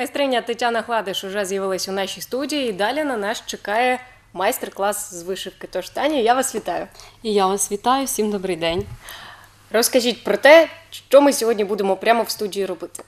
Майстриня Тетяна Гладиш уже з'явилась у нашій студії, і далі на нас чекає майстер-клас з вишивки. Тож, Таня, я вас вітаю. І я вас вітаю, всім добрий день. Розкажіть про те, що ми сьогодні будемо прямо в студії робити.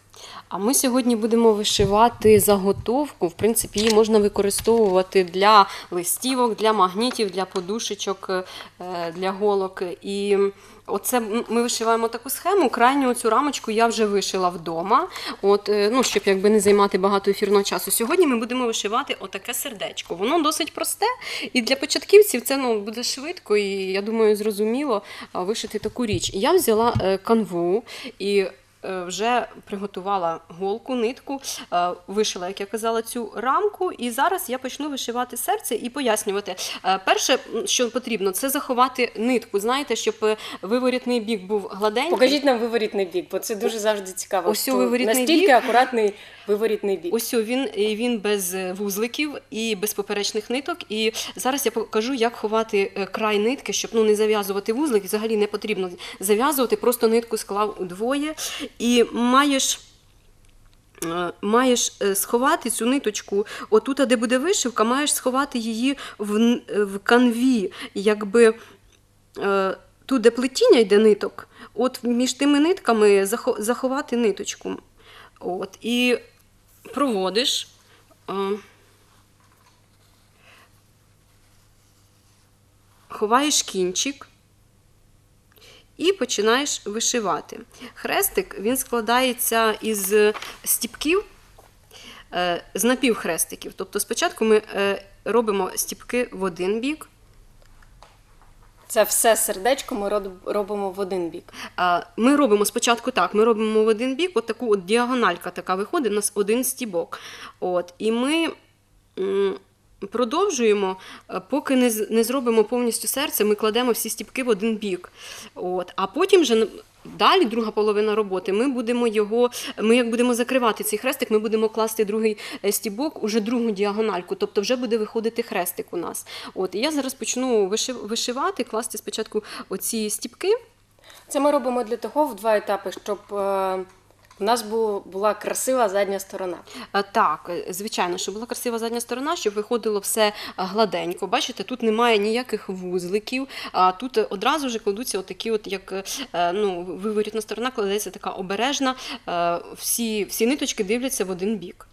А ми сьогодні будемо вишивати заготовку. В принципі, її можна використовувати для листівок, для магнітів, для подушечок, е, для голок. І оце ми вишиваємо таку схему. Крайню цю рамочку я вже вишила вдома. От, е, ну, щоб якби не займати багато ефірного часу. Сьогодні ми будемо вишивати отаке сердечко. Воно досить просте, і для початківців це ну, буде швидко, і я думаю, зрозуміло вишити таку річ. Я взяла е, канву і вже приготувала голку, нитку, е, вишила, як я казала, цю рамку. І зараз я почну вишивати серце і пояснювати. Е, Перше, що потрібно, це заховати нитку. Знаєте, щоб е, виворітний бік був гладенький. Покажіть нам виворітний бік, бо це дуже завжди цікаво. Ось виворітний Настільки бік. акуратний виворітний бік. Ось він, він без е, вузликів і без поперечних ниток. І зараз я покажу, як ховати е, край нитки, щоб ну, не зав'язувати вузлик. Взагалі не потрібно зав'язувати, просто нитку склав удвоє. І маєш. е, Маєш е, сховати цю ниточку, отут, де буде вишивка, маєш сховати її в, в канві, якби е, тут, де плетіння йде ниток, от між тими нитками заховати ниточку. От, і проводиш. Ховаєш кінчик і починаєш вишивати. Хрестик він складається із стіпків, е, з напівхрестиків. Тобто спочатку ми е, робимо стіпки в один бік, Це все сердечко ми робимо в один бік. Ми робимо спочатку так: ми робимо в один бік, от таку от діагональка така виходить, у нас один стібок. От, і ми продовжуємо, е, поки не, не зробимо повністю серце, ми кладемо всі стібки в один бік. От, а потім вже. Далі, друга половина роботи, ми будемо його, ми як будемо закривати цей хрестик, ми будемо класти другий е, стібок, уже другу діагональку, тобто вже буде виходити хрестик у нас. От, і я зараз почну вишив- вишивати, класти спочатку оці стібки. Це ми робимо для того в два етапи, щоб е, у нас бу- була красива задня сторона. Е, Так, е, звичайно, щоб була красива задня сторона, щоб виходило все е, гладенько. Бачите, тут немає ніяких вузликів, а тут одразу ж кладуться отакі, от як ну, виворітна сторона кладеться така обережна. Всі, всі ниточки дивляться в один бік.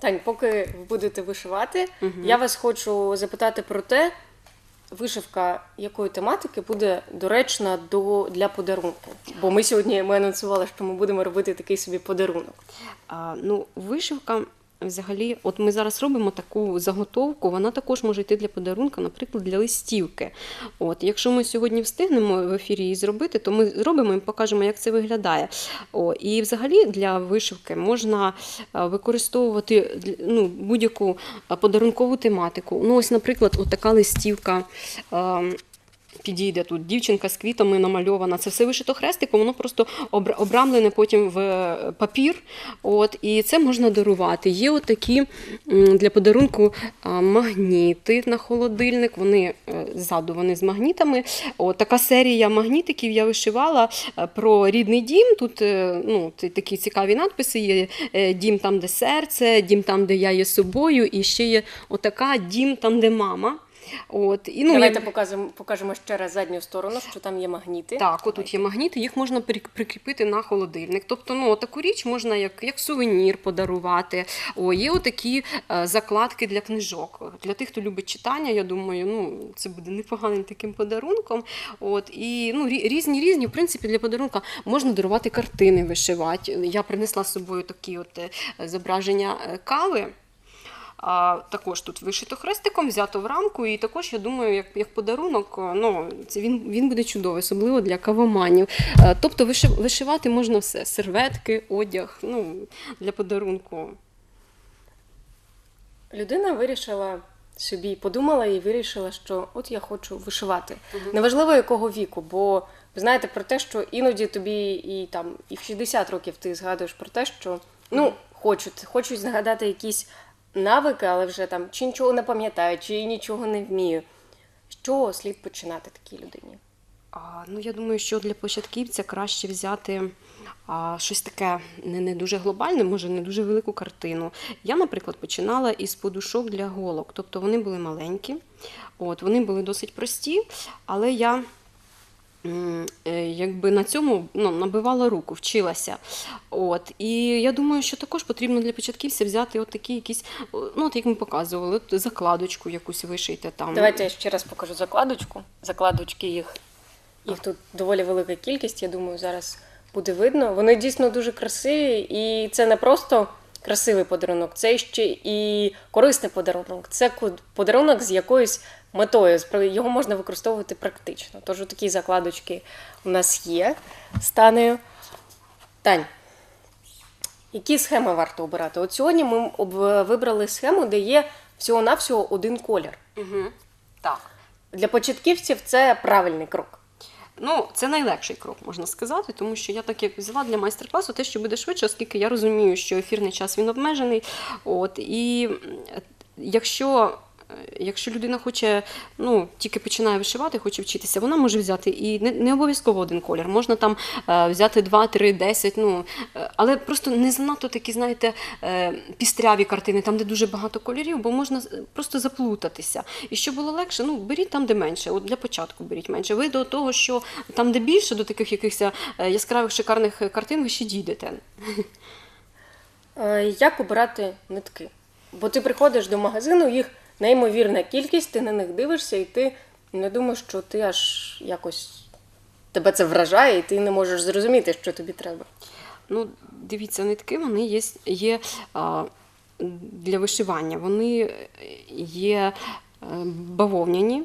Тань, поки ви будете вишивати, я вас хочу запитати про те, вишивка якої тематики буде доречна до, для подарунку. Бо ми сьогодні ми анонсували, що ми будемо робити такий собі подарунок. А, ну, вишивка. Взагалі, от ми зараз робимо таку заготовку, вона також може йти для подарунка, наприклад, для листівки. От, якщо ми сьогодні встигнемо в ефірі її зробити, то ми зробимо і покажемо, як це виглядає. О, і взагалі для вишивки можна е, використовувати ну, будь-яку е, подарункову тематику. Ну, ось, наприклад, от така листівка. Підійде тут дівчинка з квітами намальована. Це все вишито хрестиком, воно просто обрамлене потім в е, папір. От, і це можна дарувати. Є от такі м, для подарунку магніти на холодильник. Вони е, ззаду вони з магнітами. От, така серія магнітиків я вишивала е, про рідний дім. Тут ну, такі цікаві надписи є: дім там, де серце, дім там, де я є собою, і ще є отака дім там, де мама. От, і, ну, Давайте як- покажемо, покажемо ще раз задню сторону, що там є магніти. так, отут є магніти, їх можна прикріпити на холодильник. Тобто, ну, таку річ можна як, як сувенір подарувати. О, є отакі е, закладки для книжок. Для тих, хто любить читання, я думаю, ну, це буде непоганим таким подарунком. От, і ну, різні різні, в принципі, для подарунка можна дарувати картини, вишивати. Я принесла з собою такі от е, зображення е, кави. А, також тут вишито хрестиком, взято в рамку, і також я думаю, як, як подарунок, ну, це він, він буде чудовий, особливо для кавоманів. Тобто вишив, вишивати можна все: серветки, одяг, ну, для подарунку. Людина вирішила собі, подумала і вирішила, що от я хочу вишивати. Неважливо якого віку, бо ви знаєте про те, що іноді тобі і там і в 60 років ти згадуєш про те, що ну хочуть, хочуть згадати якісь навики, але вже там чи нічого не пам'ятаю, чи нічого не вмію. Що слід починати такій людині? А, ну, я думаю, що для початківця краще взяти а, щось таке не, не дуже глобальне, може не дуже велику картину. Я, наприклад, починала із подушок для голок. Тобто вони були маленькі, от, вони були досить прості, але я якби на цьому ну, набивала руку, вчилася. От. І я думаю, що також потрібно для початківця взяти от такі якісь, ну, от як ми показували, от закладочку якусь вишийте там. Давайте я ще раз покажу закладочку. Закладочки їх, їх тут доволі велика кількість, я думаю, зараз буде видно. Вони дійсно дуже красиві, і це не просто красивий подарунок, це ще і корисний подарунок. Це подарунок з якоюсь метою. Його можна використовувати практично. Тож такі закладочки у нас є з Танею. Тань, які схеми варто обирати? От сьогодні ми вибрали схему, де є всього-навсього один колір. Угу. Так. Для початківців це правильний крок. Ну, це найлегший крок, можна сказати, тому що я так як взяла для майстер-класу те, що буде швидше, оскільки я розумію, що ефірний час він обмежений. От, і якщо. Е, Якщо людина хоче, ну тільки починає вишивати, хоче вчитися, вона може взяти і не, не обов'язково один колір. Можна там е, взяти 2, 3, 10, ну е, але просто не занадто такі, знаєте, е, пістряві картини, там, де дуже багато кольорів, бо можна просто заплутатися. І щоб було легше, ну беріть там, де менше. От для початку беріть менше. Ви до того, що там, де більше, до таких якихось е, яскравих шикарних картин, ви ще дійдете. Е, Як обирати нитки? Бо ти приходиш до магазину, їх неймовірна кількість, ти на них дивишся, і ти не думаєш, що ти аж якось тебе це вражає, і ти не можеш зрозуміти, що тобі треба. Ну, дивіться, нитки вони є, є а, для вишивання. Вони є е, бавовняні.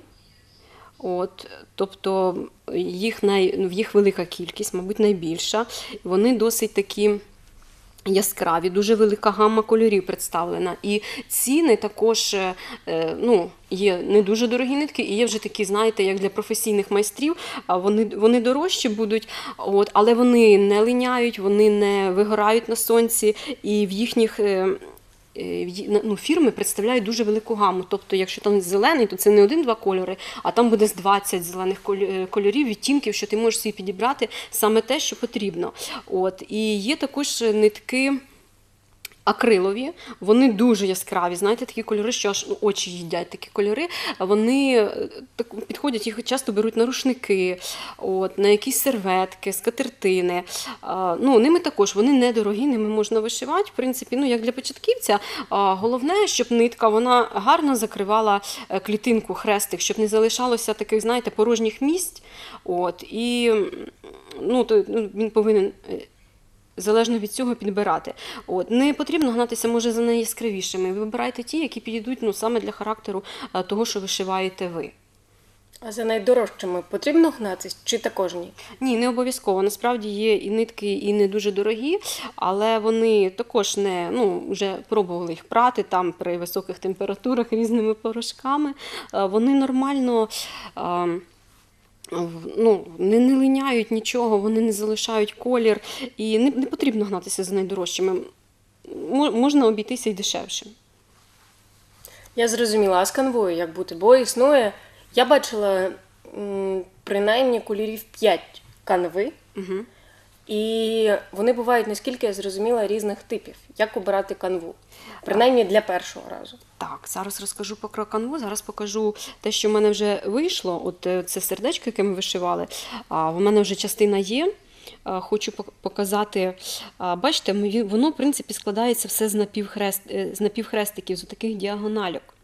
От, тобто їх, най, ну, їх велика кількість, мабуть, найбільша. Вони досить такі яскраві, дуже велика гамма кольорів представлена. І ціни також е, е, ну, є не дуже дорогі нитки, і є вже такі, знаєте, як для професійних майстрів. Вони, вони дорожчі будуть, от, але вони не линяють, вони не вигорають на сонці, і в їхніх. Е, ну, фірми представляють дуже велику гаму. Тобто, якщо там зелений, то це не один-два кольори, а там буде з 20 зелених е, кольорів, відтінків, що ти можеш собі підібрати саме те, що потрібно. От. І є також нитки. Акрилові, вони дуже яскраві. Знаєте, такі кольори, що аж ну, очі їдять такі кольори. Вони е, так підходять, їх часто беруть на рушники, от, на якісь серветки, скатертини. А, ну, ними також вони недорогі, ними можна вишивати. В принципі, ну як для початківця. А, головне, щоб нитка вона гарно закривала е, клітинку, хрестик, щоб не залишалося таких, знаєте, порожніх місць. От, і ну, то, ну, він повинен. Залежно від цього підбирати. От не потрібно гнатися, може, за найяскравішими. Вибирайте ті, які підійдуть ну саме для характеру е, того, що вишиваєте ви. А за найдорожчими потрібно гнатись чи також ні? Ні, не обов'язково. Насправді є і нитки, і не дуже дорогі, але вони також не ну вже пробували їх прати там при високих температурах різними порошками. Е, Вони нормально. Ну, не, не линяють нічого, вони не залишають колір, і не, не потрібно гнатися за найдорожчими. Можна обійтися й дешевше. Я зрозуміла, а з канвою як бути? Бо існує, я бачила м, принаймні кольорів 5 канви, Угу. І вони бувають, наскільки я зрозуміла, різних типів. Як обирати канву? Принаймні для першого разу. Так, зараз розкажу про канву. Зараз покажу те, що в мене вже вийшло. От е, це сердечко, яке ми вишивали. А в мене вже частина є. Хочу пок- показати. Бачите, воно в принципі складається все з напівхрест, е, з напівхрестиків, з таких діагональок.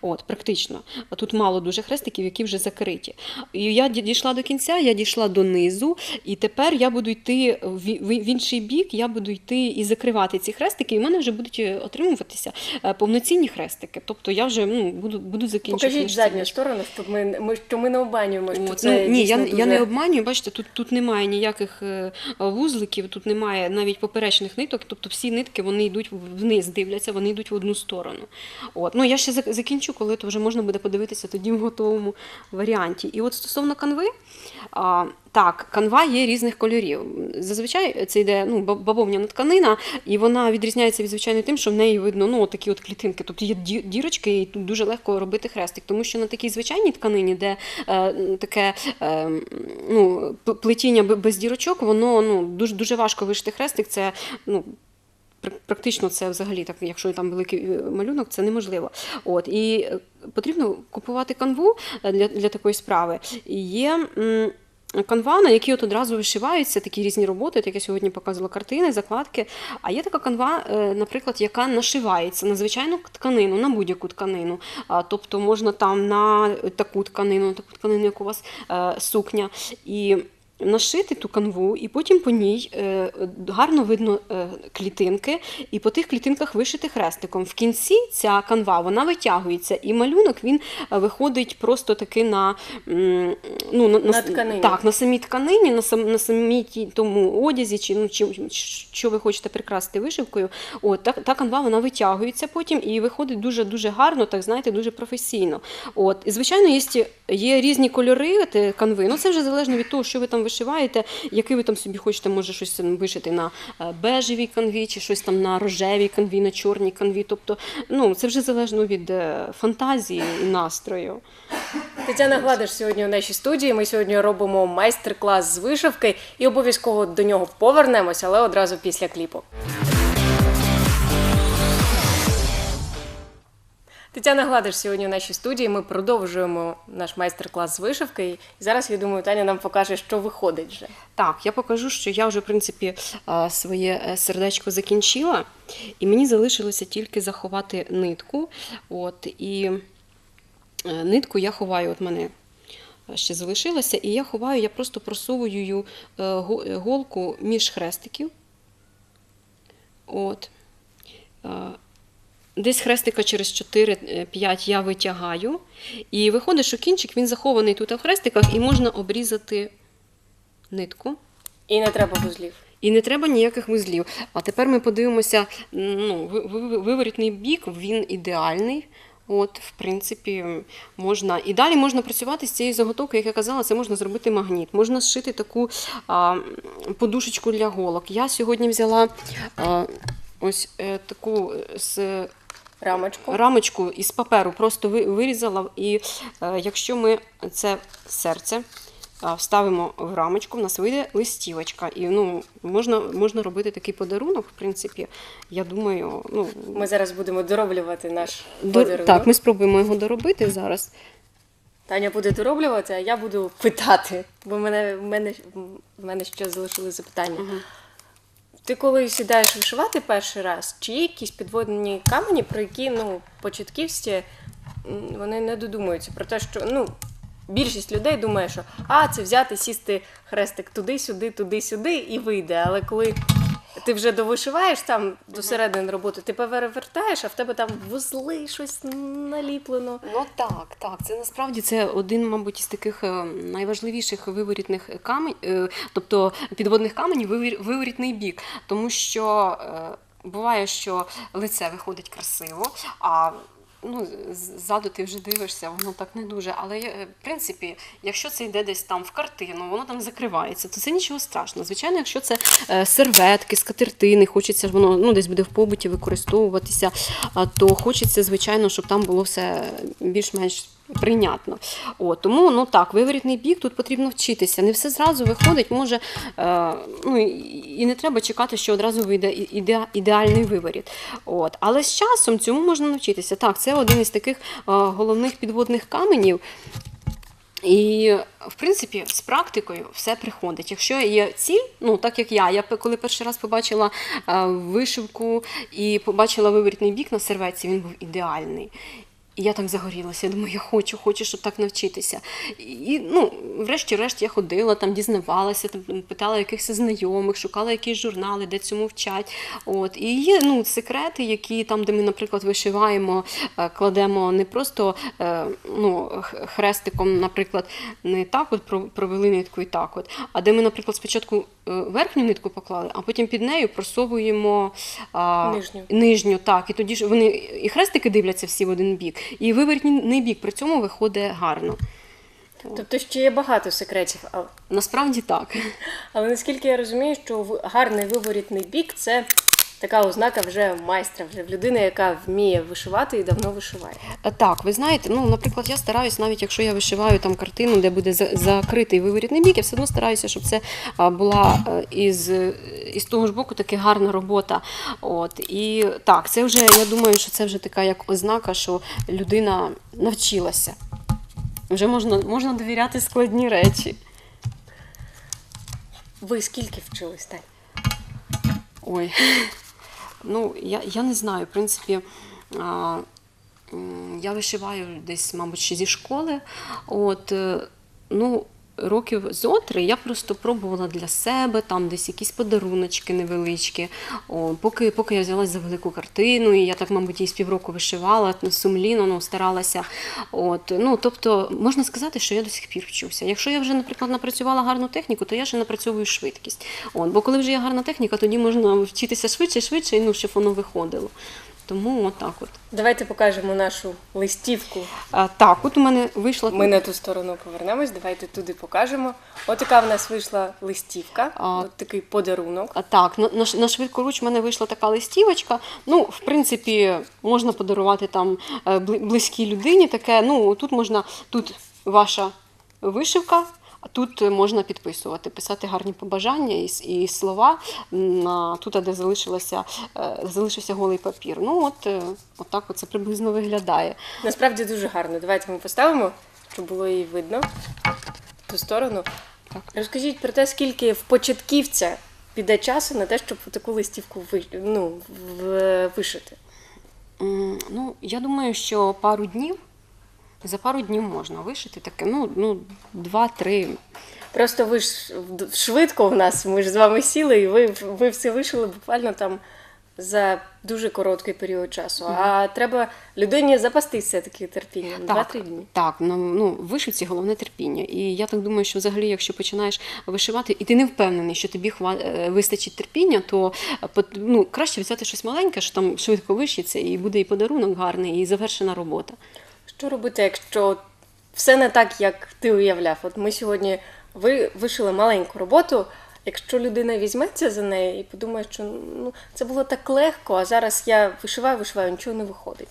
От, практично. Тут мало дуже хрестиків, які вже закриті. І я дійшла до кінця, я дійшла до низу, і тепер я буду йти в, інший бік, я буду йти і закривати ці хрестики, і в мене вже будуть е, отримуватися е, повноцінні хрестики. Тобто я вже ну, буду, буду закінчувати. Покажіть задню сторону, щоб ми, ми, що ми не обманюємо, що От, це ну, ні, я, дійсно я не обманюю, бачите, тут, тут немає ніяких е, вузликів, тут немає навіть поперечних ниток, тобто всі нитки вони йдуть вниз, дивляться, вони йдуть в одну сторону. От. Ну, я ще закінчу, коли то вже можна буде подивитися тоді в готовому варіанті. І от стосовно канви, так, канва є різних кольорів. Зазвичай це йде ну, бавовняна тканина, і вона відрізняється від звичайної тим, що в неї видно ну, такі от клітинки. Тобто є дірочки, і тут дуже легко робити хрестик. Тому що на такій звичайній тканині, де е, таке е, ну, плетіння без дірочок, воно ну, дуже, дуже важко вишити хрестик. Це ну, Практично це взагалі так, якщо там великий е, малюнок, це неможливо. От і е, потрібно купувати канву е, для, для такої справи. Є канва, на якій от одразу вишиваються такі різні роботи, от як я сьогодні показувала картини, закладки. А є така канва, наприклад, яка нашивається на звичайну тканину, на будь-яку тканину. Тобто можна там на таку тканину, на таку тканину, як у вас сукня. І нашити ту канву, і потім по ній е, гарно видно е, клітинки, і по тих клітинках вишити хрестиком. В кінці ця канва вона витягується, і малюнок він е, виходить просто таки на, ну, на, На тканині. Так, на самій тканині, на, сам, на самій тому одязі, чи, ну, чи що ви хочете прикрасити вишивкою. От, та, та канва вона витягується потім і виходить дуже-дуже гарно, так знаєте, дуже професійно. От, і, звичайно, є, є різні кольори канви. Ну, це вже залежно від того, що ви там вишиваєте, який ви там собі хочете, може щось вишити на е, бежевій канві, чи щось там на рожевій канві, на чорній канві. Тобто, ну, це вже залежно від е, фантазії і настрою. Тетяна Гладиш сьогодні у нашій студії. Ми сьогодні робимо майстер-клас з вишивки і обов'язково до нього повернемось, але одразу після кліпу. Тетяна Гладиш сьогодні у нашій студії. Ми продовжуємо наш майстер-клас з вишивки. І зараз, я думаю, Таня нам покаже, що виходить вже. Так, я покажу, що я вже, в принципі, своє е, сердечко закінчила, і мені залишилося тільки заховати нитку. От, і е, нитку я ховаю, от мене ще залишилася, і я ховаю, я просто просовую е, е, голку між хрестиків. От. Е, Десь хрестика через 4-5 я витягаю, і виходить, що кінчик він захований тут в хрестиках, і можна обрізати нитку. І не треба вузлів. І не треба ніяких вузлів. А тепер ми подивимося, ну, ви- ви- виворітний бік, він ідеальний. От, в принципі, можна. І далі можна працювати з цією заготовкою, як я казала, це можна зробити магніт. Можна зшити таку а, подушечку для голок. Я сьогодні взяла а, ось е, таку з Рамочку. рамочку із паперу просто вирізала. І е, якщо ми це серце вставимо в рамочку, в нас вийде листівочка. І ну, можна, можна робити такий подарунок, в принципі, я думаю, ну, Ми зараз будемо дороблювати наш до- подарунок. так, ми спробуємо його доробити зараз. Таня буде дороблювати, а я буду питати, бо в мене, в мене, в мене ще залишили запитання. Ти коли сідаєш вишивати перший раз, чи є якісь підводні камені, про які ну, початківці вони не додумуються про те, що ну, більшість людей думає, що а, це взяти, сісти хрестик туди-сюди, туди-сюди і вийде. Але коли ти вже довишиваєш там до середини роботи, ти перевертаєш, а в тебе там вузли, щось наліплено. Ну так, так. Це насправді це один, мабуть, із таких е, найважливіших виворітних камень, е, тобто підводних каменів виворітний бік. Тому що е, буває, що лице виходить красиво, а ну, ззаду ти вже дивишся, воно так не дуже. Але е, в принципі, якщо це йде десь там в картину, воно там закривається, то це нічого страшного. Звичайно, якщо це е, серветки, скатертини, хочеться воно ну, десь буде в побуті використовуватися, то хочеться, звичайно, щоб там було все більш-менш. Прийнятно. О, тому ну так, виворітний бік тут потрібно вчитися. Не все зразу виходить, може, е, ну, і- не треба чекати, що одразу вийде іде, ідеальний виворіт. От. Але з часом цьому можна навчитися. Так, це один із таких е, головних підводних каменів. І, в принципі, з практикою все приходить. Якщо є ціль, ну так як я, я коли перший раз побачила е, вишивку і побачила виворітний бік на серветці, він був ідеальний. І я так загорілася. Я думаю, я хочу, хочу, щоб так навчитися. І ну, врешті-решт я ходила, там дізнавалася, там питала якихось знайомих, шукала якісь журнали, де цьому вчать. От і є ну, секрети, які там, де ми, наприклад, вишиваємо, е, кладемо не просто е, ну, хрестиком, наприклад, не так от про- провели нитку і так, от, а де ми, наприклад, спочатку верхню нитку поклали, а потім під нею просовуємо а, Нижню. нижню, так. І тоді ж вони і хрестики дивляться всі в один бік, і виворітний бік при цьому виходить гарно. Тобто ще є багато секретів, але, Насправді так. але наскільки я розумію, що гарний виворітний бік це така ознака вже майстра, вже в людини, яка вміє вишивати і давно вишиває. Е, Так, ви знаєте, ну, наприклад, я стараюсь, навіть якщо я вишиваю там картину, де буде закритий виворітний бік, я все одно стараюся, щоб це була е, із, із того ж боку таки гарна робота. От. І так, це вже, я думаю, що це вже така як ознака, що людина навчилася. Вже можна, можна довіряти складні речі. Ви скільки вчились, Тань? Ой, ну я, я не знаю. В принципі, а, я вишиваю десь, мабуть, ще зі школи. От, е, ну, років зо три я просто пробувала для себе, там десь якісь подаруночки невеличкі. О, поки, поки я взялась за велику картину, і я так, мабуть, її з півроку вишивала, ну, сумлінно ну, старалася. От, ну, тобто, можна сказати, що я до сих пір вчуся. Якщо я вже, наприклад, напрацювала гарну техніку, то я ще напрацьовую швидкість. От, бо коли вже є гарна техніка, тоді можна вчитися швидше, швидше, ну, щоб воно виходило. Тому отак от. Давайте покажемо нашу листівку. А, так, от у мене вийшла Ми на ту сторону повернемось, давайте туди покажемо. От така в нас вийшла листівка, А. от такий подарунок. А, Так, на, на, на швидкоруч в мене вийшла така листівочка. Ну, в принципі, можна подарувати там е, близькій людині таке. Ну, тут можна, тут ваша вишивка, тут можна підписувати, писати гарні побажання і, і слова на тут, де залишилося, е, залишився голий папір. Ну, от, е, от так це приблизно виглядає. Насправді дуже гарно. Давайте ми поставимо, щоб було її видно в ту сторону. Так. Розкажіть про те, скільки в початківця піде часу на те, щоб таку листівку ну, вишити. Ну, я думаю, що пару днів. За пару днів можна вишити таке, ну, ну два-три Просто ви ж швидко в нас, ми ж з вами сіли, і ви, ви все вишили буквально там за дуже короткий період часу. А треба людині запастися таки терпінням. Два-три дні. Так, ну, ну вишивці головне терпіння. І я так думаю, що взагалі, якщо починаєш вишивати, і ти не впевнений, що тобі хва... е, вистачить терпіння, то е, ну, краще взяти щось маленьке, що там швидко вишиться, і буде і подарунок гарний, і завершена робота. Що робити, якщо все не так, як ти уявляв? От ми сьогодні ви вишили маленьку роботу. Якщо людина візьметься за неї і подумає, що ну це було так легко, а зараз я вишиваю, вишиваю, нічого не виходить.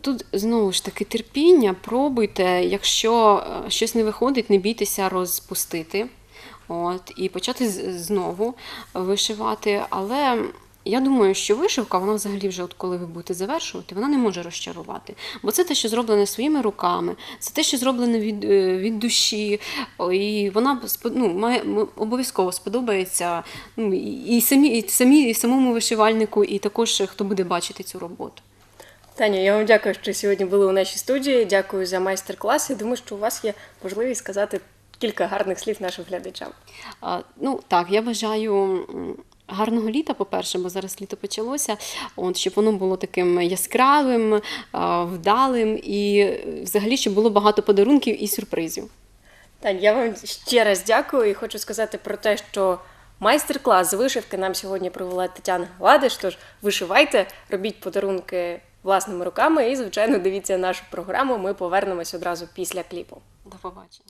Тут знову ж таки терпіння, пробуйте. Якщо е, щось не виходить, не бійтеся розпустити от, і почати знову вишивати. Але я думаю, що вишивка, вона взагалі вже, от коли ви будете завершувати, вона не може розчарувати. Бо це те, що зроблене своїми руками, це те, що зроблене від, е, від душі. І вона ну, має обов'язково сподобається ну, і, самі, і, самі, і самому вишивальнику, і також хто буде бачити цю роботу. Таня, я вам дякую, що сьогодні були у нашій студії. Дякую за майстер-клас. Я думаю, що у вас є можливість сказати кілька гарних слів нашим глядачам. А, Ну так, я бажаю гарного літа, по-перше, бо зараз літо почалося. От, щоб воно було таким яскравим, вдалим і е, взагалі, щоб було багато подарунків і сюрпризів. Тань, я вам ще раз дякую і хочу сказати про те, що майстер-клас з вишивки нам сьогодні провела Тетяна Гладиш. Тож вишивайте, робіть подарунки власними руками і, звичайно, дивіться нашу програму. Ми повернемось одразу після кліпу. До побачення.